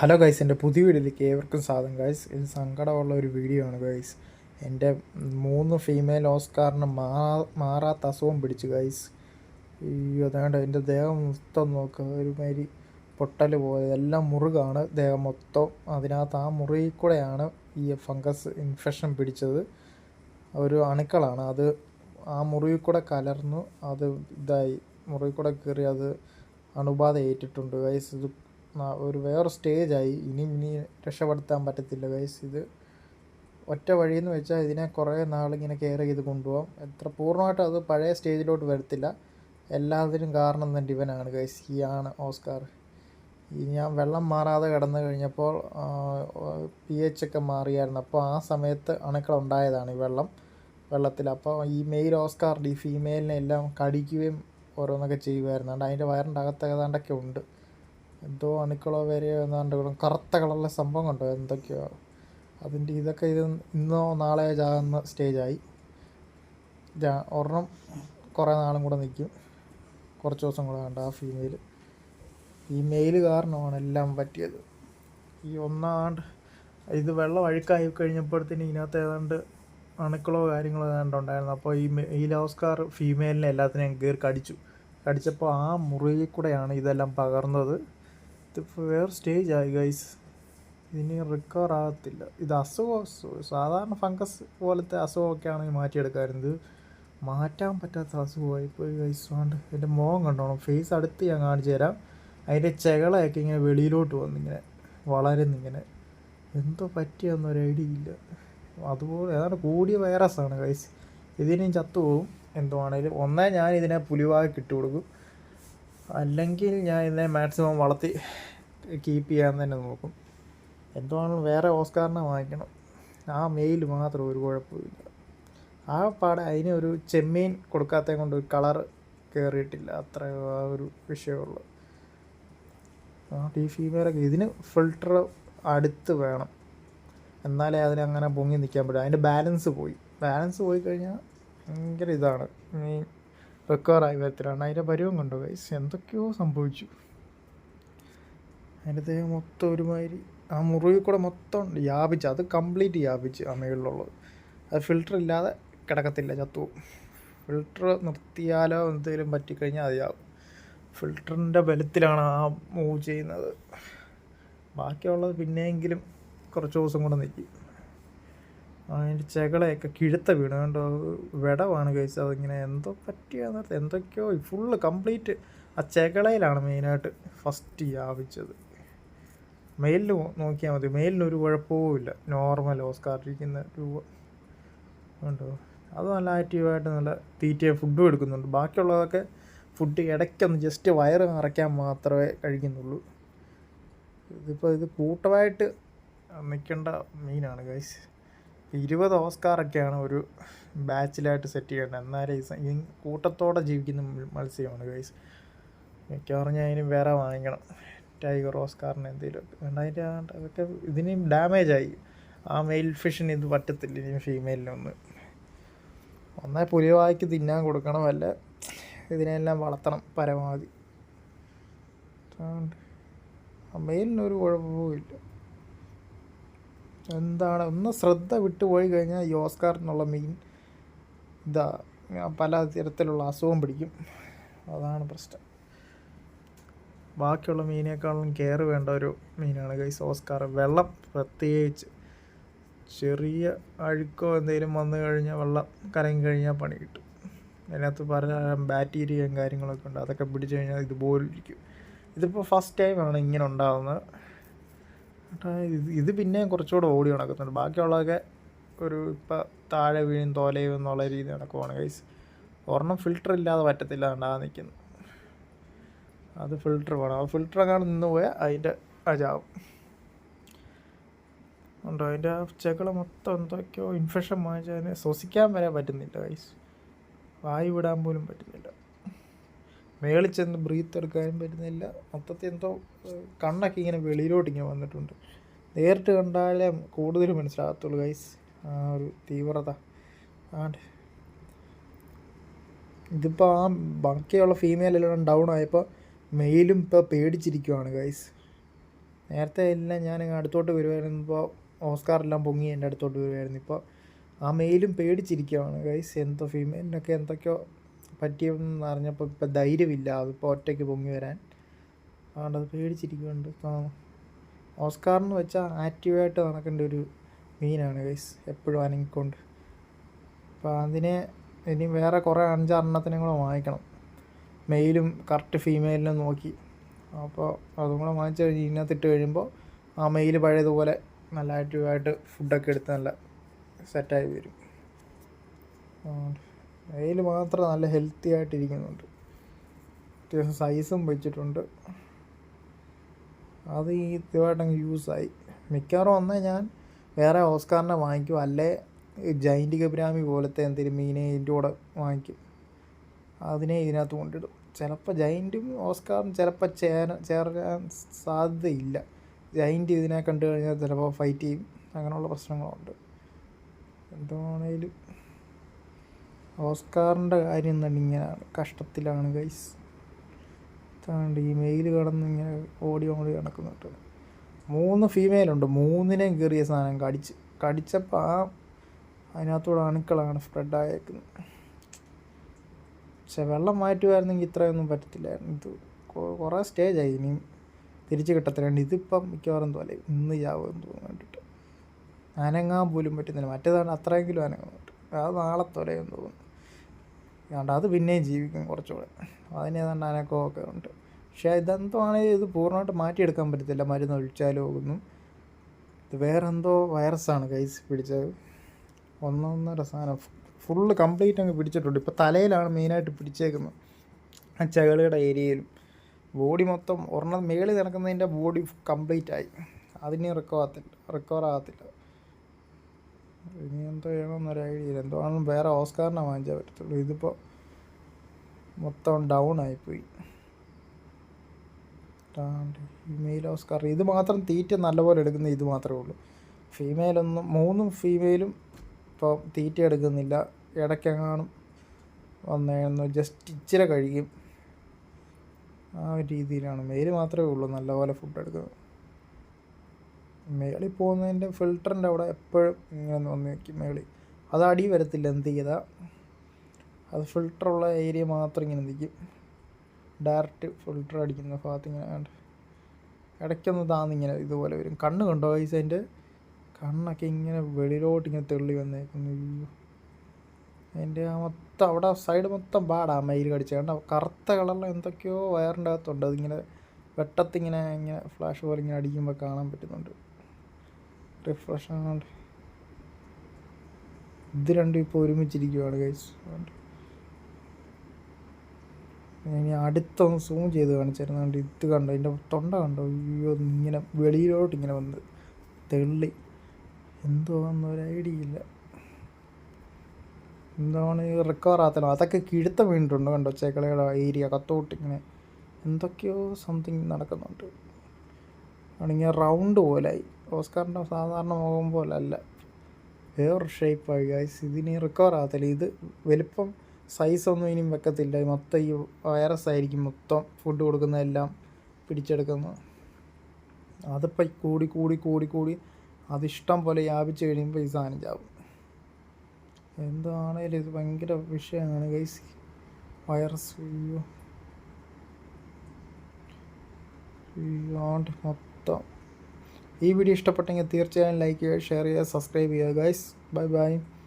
Hello guys എന്റെ പുതിയ വീഡിയോയിലേക്ക് ഏവർക്കും സ്വാഗതം. ഗൈസ് ഇത് സങ്കടമുള്ള ഒരു വീഡിയോ ആണ് ഗൈസ് എന്റെ മൂന്ന് ഫീമെയിൽ ഓസ്കാറിന് മാറാ മാറാത്ത അസുഖം പിടിച്ചു ഗൈസ് ഈ അതാണ്ട് എന്റെ ദേഹം മൊത്തം നോക്കുക ഒരുമാതിരി പൊട്ടൽ പോലെ. എല്ലാം മുറുകാണ് ദേഹം മൊത്തം. അതിനകത്ത് ആ മുറിയിൽ കൂടെയാണ് ഈ ഫംഗസ് ഇൻഫെക്ഷൻ പിടിച്ചത്. ഒരു അണുക്കളാണ്. അത് ആ മുറിയിൽ കൂടെ കലർന്നു അത് ഇതായി. മുറിയിൽ കൂടെ കയറി അത് അണുബാധ ഏറ്റിട്ടുണ്ട് ഗൈസ് ഇത് ഒരു വേറെ സ്റ്റേജായി. ഇനി ഇനി രക്ഷപ്പെടുത്താൻ പറ്റത്തില്ല ഗൈസ് ഇത് ഒറ്റ വഴിയെന്ന് വെച്ചാൽ ഇതിനെ കുറേ നാളിങ്ങനെ കെയർ ചെയ്ത് കൊണ്ടുപോകാം എത്ര പൂർണമായിട്ട് അത് പഴയ സ്റ്റേജിലോട്ട് വരത്തില്ല. എല്ലാത്തിനും കാരണം തന്നെ ഇവനാണ് ഗൈസ് ഈ ആണ് ഓസ്കാർ. ഈ ഞാൻ വെള്ളം മാറാതെ കിടന്നു കഴിഞ്ഞപ്പോൾ പി എച്ച് ഒക്കെ മാറിയായിരുന്നു. അപ്പോൾ ആ സമയത്ത് അണുക്കൾ ഉണ്ടായതാണ് ഈ വെള്ളം വെള്ളത്തിൽ. അപ്പോൾ ഈ മെയിൽ ഓസ്കാർ ഈ ഫീമെയിലിനെ എല്ലാം കടിക്കുകയും ഓരോന്നൊക്കെ ചെയ്യുമായിരുന്നു അതുകൊണ്ട് അതിന്റെ വയറിന്റെ അകത്ത് ഏതാണ്ടൊക്കെ ഉണ്ട്. എന്തോ അണുക്കളോ വരെയോ ഇവിടെ കറുത്ത കളറിലെ സംഭവം കണ്ടോ. എന്തൊക്കെയോ. അതിന്റെ ഇതൊക്കെ ഇത് ഇന്നോ നാളെയോ ചാകുന്ന സ്റ്റേജായി. ഒരെണ്ണം കുറേ നാളും കൂടെ നിൽക്കും. കുറച്ച് ദിവസം കൂടെ കണ്ട ആ ഫീമെയിൽ ഈ മെയിൽ കാരണമാണ് എല്ലാം പറ്റിയത്. ഈ ഒന്നാണ്ട് ഇത് വെള്ളം അഴുക്കായി കഴിഞ്ഞപ്പോഴത്തേന് ഇതിനകത്ത് ഏതാണ്ട് അണുക്കളോ കാര്യങ്ങളോ ഏതാണ്ട് ഉണ്ടായിരുന്നു. അപ്പോൾ ഈ മെയിൽ ഈ ഓസ്കാർ ഫീമെയിലിനെ എല്ലാത്തിനെയും കയറി കടിച്ചു. കടിച്ചപ്പോൾ ആ മുറിയിൽ കൂടെയാണ് ഇതെല്ലാം പകർന്നത്. ഇതിപ്പോൾ വേറെ സ്റ്റേജ് ആയി ഗൈസ് ഇനി റിക്കവർ ആകത്തില്ല. ഇത് അസുഖം സാധാരണ ഫംഗസ് പോലത്തെ അസുഖമൊക്കെ ആണെങ്കിൽ മാറ്റിയെടുക്കാമായിരുന്നു ഇത് മാറ്റാൻ പറ്റാത്ത അസുഖമായി ഇപ്പോൾ ഗൈസ് വേണ്ട എന്റെ മുഖം കണ്ടോണം. ഫേസ് അടുത്ത് ഞാൻ കാണിച്ചു തരാം. അതിന്റെ ചെകളയൊക്കെ ഇങ്ങനെ വെളിയിലോട്ട് വന്നിങ്ങനെ വളരുന്നിങ്ങനെ. എന്തോ പറ്റിയെന്നൊരു ഐഡിയ ഇല്ല. അതുപോലെ ഏതാണ്ട് കൂടിയ വൈറസാണ് ഗൈസ് ഇതിനും ചത്തുപോകും. എന്തോ ആണെങ്കിലും ഒന്നേ ഞാൻ ഇതിനെ പുലിവാക്കി ഇട്ട് കൊടുക്കും. അല്ലെങ്കിൽ ഞാൻ ഇതിനെ മാക്സിമം വളർത്തി കീപ്പ് ചെയ്യാൻ തന്നെ നോക്കും. എന്തുവാണ് വേറെ ഓസ്കാറിനെ വാങ്ങിക്കണം. ആ മെയിൽ മാത്രം ഒരു കുഴപ്പമില്ല ആ പാടെ അതിന് ഒരു ചെമ്മീൻ കൊടുക്കാത്ത കൊണ്ട് ഒരു കളർ കയറിയിട്ടില്ല അത്ര ആ ഒരു വിഷയമുള്ളു ഈ ഫീമെയിലൊക്കെ ഇതിന് ഫിൽട്ടർ അടുത്ത് വേണം. എന്നാലേ അതിനങ്ങനെ പൊങ്ങി നിൽക്കാൻ പറ്റും. അതിന്റെ ബാലൻസ് പോയി. ബാലൻസ് പോയി കഴിഞ്ഞാൽ ഭയങ്കര ഇതാണ്. ഈ റിക്കവറായി വരത്തിലാണ് അതിന്റെ പരുവം കണ്ടോ ഗൈസ് എന്തൊക്കെയോ സംഭവിച്ചു. അതിന്റെ ദേഹം മൊത്തം ഒരുമാതിരി ആ മുറിവിൽ കൂടെ മൊത്തം വ്യാപിച്ച് അത് കംപ്ലീറ്റ് വ്യാപിച്ച് ആ മേളിലുള്ളത്. അത് ഫിൽറ്റർ ഇല്ലാതെ കിടക്കത്തില്ല ചത്തുപോകും ഫിൽറ്റർ നിർത്തിയാലോ എന്തെങ്കിലും പറ്റിക്കഴിഞ്ഞാൽ അതിയാവും ഫിൽറ്ററിന്റെ ബലത്തിലാണ് ആ മൂവ് ചെയ്യുന്നത്. ബാക്കിയുള്ളത് പിന്നെയെങ്കിലും കുറച്ച് ദിവസം കൂടെ നിൽക്കും. അതിന്റെ ചകളയൊക്കെ കിഴുത്ത വീണ്. കണ്ടോ വിടവാണ് കഴിച്ചത് അതിങ്ങനെ എന്തോ പറ്റിയാന്ന് എന്തൊക്കെയോ ഫുള്ള് കംപ്ലീറ്റ് ആ ചെകളയിലാണ് മെയിനായിട്ട് ഫസ്റ്റ് വ്യാപിച്ചത്. മെയിലിൽ നോക്കിയാൽ മതി. മെയിലിനൊരു കുഴപ്പവും ഇല്ല. നോർമൽ ഓസ്കാർ ഇരിക്കുന്ന രൂപ. കണ്ടോ അത് നല്ല ആക്റ്റീവായിട്ട് നല്ല തീറ്റയും ഫുഡും എടുക്കുന്നുണ്ട്. ബാക്കിയുള്ളതൊക്കെ ഫുഡ് ഇടയ്ക്കൊന്ന് ജസ്റ്റ് വയറ് നിറയ്ക്കാൻ മാത്രമേ കഴിക്കുന്നുള്ളൂ. ഇതിപ്പോൾ ഇത് കൂട്ടമായിട്ട് നിൽക്കേണ്ട മീനാണ് ഗൈസ് ഇരുപത് ഓസ്കാറൊക്കെയാണ് ഒരു ബാച്ചിലായിട്ട് സെറ്റ് ചെയ്യേണ്ടത്. എന്നാലും ഈ കൂട്ടത്തോടെ ജീവിക്കുന്ന മത്സ്യമാണ് ഗൈസ് മിക്കവാറും ഞാൻ അതിന് വേറെ വാങ്ങിക്കണം. ടൈഗർ ഓസ്കാറിന് എന്തെങ്കിലുമൊക്കെ. അതിന്റെ അതൊക്കെ ഇതിനും ഡാമേജായി ആ മെയിൽ ഫിഷിന് ഇത് പറ്റത്തില്ല ഇനി ഫീമെയിലിനൊന്ന് ഒന്നേ. പുലിവായ്ക്ക് തിന്നാൻ കൊടുക്കണം അല്ല ഇതിനെല്ലാം വളർത്തണം പരമാവധി. മെയിലിനൊരു കുഴപ്പവും ഇല്ല. എന്താണ് ഒന്ന് ശ്രദ്ധ വിട്ടുപോയി കഴിഞ്ഞാൽ ഈ ഓസ്കാർ എന്നുള്ള മെയിൻ ഇതാ പല തരത്തിലുള്ള അസുഖം പിടിക്കും. അതാണ് പ്രശ്നം. ബാക്കിയുള്ള മീനേക്കാളും കെയർ വേണ്ട ഒരു മീനാണ് ഗൈസ് ഓസ്കാർ. വെള്ളം പ്രത്യേകിച്ച് ചെറിയ അഴുക്കോ എന്തെങ്കിലും വന്നു കഴിഞ്ഞാൽ വെള്ളം കരങ്ങി കഴിഞ്ഞാൽ പണി കിട്ടും. അതിനകത്ത് പല ബാക്ടീരിയയും കാര്യങ്ങളൊക്കെ ഉണ്ട്. അതൊക്കെ പിടിച്ചു കഴിഞ്ഞാൽ ഇതുപോലെ ഇരിക്കും ഇതിപ്പോൾ ഫസ്റ്റ് ടൈമാണ് ഇങ്ങനെ ഉണ്ടാകുന്നത് ഇത് പിന്നെയും കുറച്ചുകൂടെ ഓടി നടക്കുന്നുണ്ട്. ബാക്കിയുള്ളതൊക്കെ ഒരു ഇപ്പം താഴെ വീഴും തോലയും എന്നുള്ള രീതി നടക്കുവാണ്. ഗൈസ് ഒരെണ്ണം ഫിൽറ്റർ ഇല്ലാതെ പറ്റത്തില്ല കണ്ടാ നിൽക്കുന്നു അത് ഫിൽറ്റർ വേണം. ആ ഫിൽറ്റർ അങ്ങനെ നിന്ന് പോയാൽ അതിന്റെ അജാവും ഉണ്ടോ? അതിന്റെ ആ മൊത്തം എന്തൊക്കെയോ ഇൻഫെക്ഷൻ വാങ്ങിച്ചതിനെ ശ്വസിക്കാൻ വരെ പറ്റുന്നില്ല ഗൈസ് വായു വിടാൻ പോലും പറ്റുന്നില്ല. മേളിൽ ചെന്ന് ബ്രീത്ത് എടുക്കാനും പറ്റുന്നില്ല. മൊത്തത്തിൽ എന്തോ കണ്ണൊക്കെ ഇങ്ങനെ വെളിയിലോട്ട് ഇങ്ങനെ വന്നിട്ടുണ്ട്. നേരിട്ട് കണ്ടാലേ കൂടുതൽ മനസ്സിലാകത്തുള്ളൂ ഗൈസ് ആ ഒരു തീവ്രത. ആണ്ട്. ഇതിപ്പോൾ ആ ബാക്കിയുള്ള ഫീമെയിൽ എല്ലാം ഡൗൺ ആയപ്പോൾ മെയിലും ഇപ്പോൾ പേടിച്ചിരിക്കുവാണ് ഗൈസ് നേരത്തെ എല്ലാം ഞാൻ അടുത്തോട്ട് വരുമായിരുന്നു ഇപ്പോൾ ഓസ്കാറെല്ലാം പൊങ്ങി എന്റെ അടുത്തോട്ട് വരുമായിരുന്നു ഇപ്പോൾ ആ മെയിലും പേടിച്ചിരിക്കുവാണ് ഗൈസ് എന്തോ ഫീമെയിലിനൊക്കെ എന്തൊക്കെയോ പറ്റിയെന്ന് അറിഞ്ഞപ്പോൾ ഇപ്പോൾ ധൈര്യമില്ല. അതിപ്പോൾ ഒറ്റയ്ക്ക് പൊങ്ങി വരാൻ. അതുകൊണ്ട് അത് പേടിച്ചിരിക്കുന്നുണ്ട് ഓസ്കാറെന്ന് വെച്ചാൽ ആക്റ്റീവായിട്ട് നടക്കേണ്ട ഒരു മീനാണ് ഗൈസ്. എപ്പോഴും അനങ്ങിക്കൊണ്ട്. അപ്പോൾ അതിനെ ഇനി വേറെ കുറേ അഞ്ചാറെണ്ണത്തിനും കൂടെ വാങ്ങിക്കണം. മെയിലും കറക്റ്റ് ഫീമെയിലിനെ നോക്കി. അപ്പോൾ അതും കൂടെ വാങ്ങിച്ച് കഴിഞ്ഞ് ഇതിനകത്തിട്ട് കഴിയുമ്പോൾ ആ മെയിൽ പഴയതുപോലെ നല്ല ആക്റ്റീവായിട്ട് ഫുഡൊക്കെ എടുത്ത് നല്ല സെറ്റായി വരും. മെയിൽ മാത്രം നല്ല ഹെൽത്തി ആയിട്ടിരിക്കുന്നുണ്ട്. അത്യാവശ്യം സൈസും വെച്ചിട്ടുണ്ട്. അത് ഈ ഇതുമായിട്ടങ്ങ് യൂസായി മിക്കവാറും വന്നാൽ ഞാൻ വേറെ ഓസ്കാറിനെ വാങ്ങിക്കും. അല്ലേ ജൈന്റ് ഗബ്രാമി പോലത്തെ എന്തെങ്കിലും മീനെ ഇതിന്റെ കൂടെ വാങ്ങിക്കും. അതിനെ ഇതിനകത്ത് കൊണ്ടിടും. ചിലപ്പോൾ ജൈന്റും ഓസ്കാറും ചിലപ്പോൾ ചേര ചേരാൻ സാധ്യതയില്ല. ജൈന്റ് ഇതിനെ കണ്ടു കഴിഞ്ഞാൽ ചിലപ്പോൾ ഫൈറ്റ് ചെയ്യും. അങ്ങനെയുള്ള പ്രശ്നങ്ങളുണ്ട്. എന്താണേലും ഓസ്കാറിന്റെ കാര്യം തന്നെ ഇങ്ങനെ കഷ്ടത്തിലാണ് ഗൈസ് താണ്ട് ഈ മെയിൽ കടന്ന് ഇങ്ങനെ ഓടി ഓടി നടക്കുന്നുണ്ട്. മൂന്ന് ഫീമെയിലുണ്ട് മൂന്നിനെയും കയറിയ സാധനം കടിച്ച്. കടിച്ചപ്പോൾ ആ അതിനകത്തൂടെ അണുക്കളാണ് സ്പ്രെഡ് ആയേക്കുന്നത് പക്ഷെ വെള്ളം മാറ്റുമായിരുന്നെങ്കിൽ ഇത്രയൊന്നും പറ്റത്തില്ലായിരുന്നു. ഇത് കുറേ സ്റ്റേജായി ഇനിയും തിരിച്ച് കിട്ടത്തില്ലാണ്ട് ഇതിപ്പം മിക്കവാറും തോലെ ഇന്ന് ചാവുമെന്ന് തോന്നുന്നു കണ്ടിട്ട് അനങ്ങാൻ പോലും പറ്റുന്നില്ല. മറ്റേതാണ് അത്രയെങ്കിലും അനങ്ങുന്നുണ്ട്. അത് നാളെ തൊലയെന്ന് തോന്നുന്നു. അതുകൊണ്ട് അത് പിന്നെയും ജീവിക്കും കുറച്ചുകൂടെ. അതിന് ഏതാണ്ട് അനക്കമൊക്കെ ഉണ്ട്. പക്ഷേ ഇതെന്തോ ആണെങ്കിൽ ഇത് പൂർണമായിട്ട് മാറ്റിയെടുക്കാൻ പറ്റത്തില്ല. മരുന്ന് ഒഴിച്ചാലും ഒന്നും. ഇത് വേറെന്തോ വൈറസാണ് കൈസ് പിടിച്ചത്. ഒന്നൊന്നര സാധനം. ഫുള്ള് കംപ്ലീറ്റ് അങ്ങ് പിടിച്ചിട്ടുണ്ട്. ഇപ്പോൾ തലയിലാണ് മെയിനായിട്ട് പിടിച്ചേക്കുന്നത്. ആ ചകളുടെ ഏരിയയിലും. ബോഡി മൊത്തം ഒരെണ്ണം മേളിൽ നടക്കുന്നതിന്റെ ബോഡി കംപ്ലീറ്റ് ആയി അതിന് റിക്കവർ ആകത്തില്ല റിക്കവർ ആകത്തില്ല ഇനി എന്തോ ചെയ്യണമെന്നൊരു ഐഡിയ ഇല്ല. എന്തോ ആണെങ്കിലും വേറെ ഓസ്കാറിനെ വാങ്ങിച്ചാൽ പറ്റത്തുള്ളൂ. ഇതിപ്പോൾ മൊത്തം ഡൗൺ ആയിപ്പോയി. ഫീമെയിൽ ഓസ്കാർ ഇത് മാത്രം തീറ്റ നല്ലപോലെ എടുക്കുന്ന ഇത് മാത്രമേ ഉള്ളൂ. ഫീമെയിലൊന്നും മൂന്നും ഫീമെയിലും ഇപ്പോൾ തീറ്റ എടുക്കുന്നില്ല. ഇടയ്ക്കെങ്ങാനും വന്നേന്ന് ജസ്റ്റ് ഇച്ചിരി കഴിയും. ആ ഒരു രീതിയിലാണ്. മെയിൽ മാത്രമേ ഉള്ളൂ നല്ലപോലെ ഫുഡ് എടുക്കുന്നത്. മേളിൽ പോകുന്നതിന്റെ ഫിൽറ്ററിന്റെ അവിടെ എപ്പോഴും ഇങ്ങനെ വന്ന് നിൽക്കും മേളി അത് അടി വരത്തില്ല എന്ത് ചെയ്താൽ അത് ഫിൽറ്ററുള്ള ഏരിയ മാത്രം ഇങ്ങനെ നിൽക്കും. ഡയറക്റ്റ് ഫിൽറ്റർ അടിക്കുന്ന ഭാഗത്ത് ഇങ്ങനെ ഇടയ്ക്കൊന്ന് താന്നിങ്ങനെ ഇതുപോലെ വരും. കണ്ണ് കണ്ടോ ഗൈസ് അതിന്റെ? കണ്ണൊക്കെ ഇങ്ങനെ വെളിയിലോട്ട് ഇങ്ങനെ തെള്ളി വന്നേക്കുന്നു. അതിന്റെ ആ മൊത്തം അവിടെ സൈഡ് മൊത്തം പാടാ മയിൽ കടിച്ച. കണ്ട? കറുത്ത കളറിൽ എന്തൊക്കെയോ വയറിന്റെ അകത്തുണ്ട്. അതിങ്ങനെ വെട്ടത്തിങ്ങനെ ഇങ്ങനെ ഫ്ലാഷ് പോലെ ഇങ്ങനെ അടിക്കുമ്പോൾ കാണാൻ പറ്റുന്നുണ്ട്. റിഫ്രഷ് ആകാണ്ട് ഇത് രണ്ടും ഇപ്പോൾ ഒരുമിച്ചിരിക്കുവാണ് ഗൈസ് ഇനി അടുത്തൊന്ന് സൂം ചെയ്ത് കാണിച്ചായിരുന്നു ഇത് കണ്ടോ എന്റെ തൊണ്ട കണ്ടോ? അയ്യോ ഇങ്ങനെ വെളിയിലോട്ട് ഇങ്ങനെ വന്ന് തെള്ളി. എന്തുവാന്നൊരു ഐഡിയ ഇല്ല. എന്താണ് ഈ റിക്കവർ ആകത്തില്ല അതൊക്കെ കിഴുത്ത വീണിട്ടുണ്ട് കണ്ടോ? ചേക്കളയുടെ ഏരിയ കത്തോട്ട് ഇങ്ങനെ എന്തൊക്കെയോ സംതിങ് നടക്കുന്നുണ്ട്. ആണെങ്കിൽ റൗണ്ട് പോലായി. ഓസ്കാറിന്റെ സാധാരണ മുഖം പോലെ അല്ല വേറൊരു ഷേപ്പായി ഗൈസ് ഇതിനി റിക്കവർ ആകത്തില്ല ഇത് വലിപ്പം സൈസൊന്നും ഇനിയും വെക്കത്തില്ല. മൊത്തം ഈ വൈറസ് ആയിരിക്കും മൊത്തം ഫുഡ് കൊടുക്കുന്നതെല്ലാം പിടിച്ചെടുക്കുന്നത്. അതിപ്പോൾ കൂടി കൂടി കൂടി കൂടി അതിഷ്ടം പോലെ വ്യാപിച്ച് കഴിയുമ്പോൾ ഈ സാധനം ചാവും. എന്താണേലും ഇത് ഭയങ്കര വിഷയമാണ് ഗൈസ് വൈറസ് അയ്യോ. മൊത്തം. ഈ വീഡിയോ ഇഷ്ടപ്പെട്ടെങ്കിൽ തീർച്ചയായും ലൈക്ക് ചെയ്യുക ഷെയർ ചെയ്യുക സബ്സ്ക്രൈബ് ചെയ്യുക ഗൈസ് ബൈ ബൈ